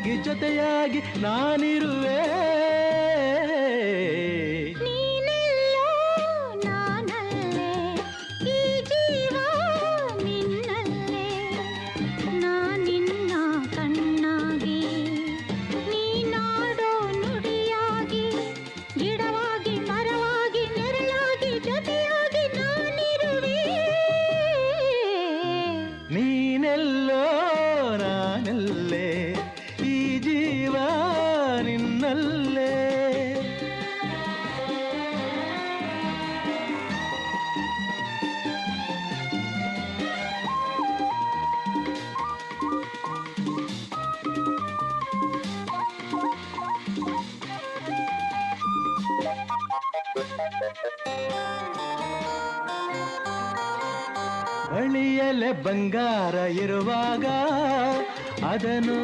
ಜೊತೆಯಾಗಿ ನಾನಿರುವೆ. ನೀನೆಲ್ಲೋ ನಾನಲ್ಲೇ ಈ ಜೀವ ನಿನ್ನಲ್ಲೇ. ನಾನಿನ್ನ ಕಣ್ಣಾಗಿ ನೀನಾಡೋ ನುಡಿಯಾಗಿ ಗಿಡವಾಗಿ ಮರವಾಗಿ ನೆರಳಾಗಿ ಜೊತೆಯಾಗಿ ನಾನಿರುವೆ. ನಾನಲ್ಲೇ ಬಳಿಯಲೆ ಬಂಗಾರ ಇರುವಾಗ ಅದನ್ನು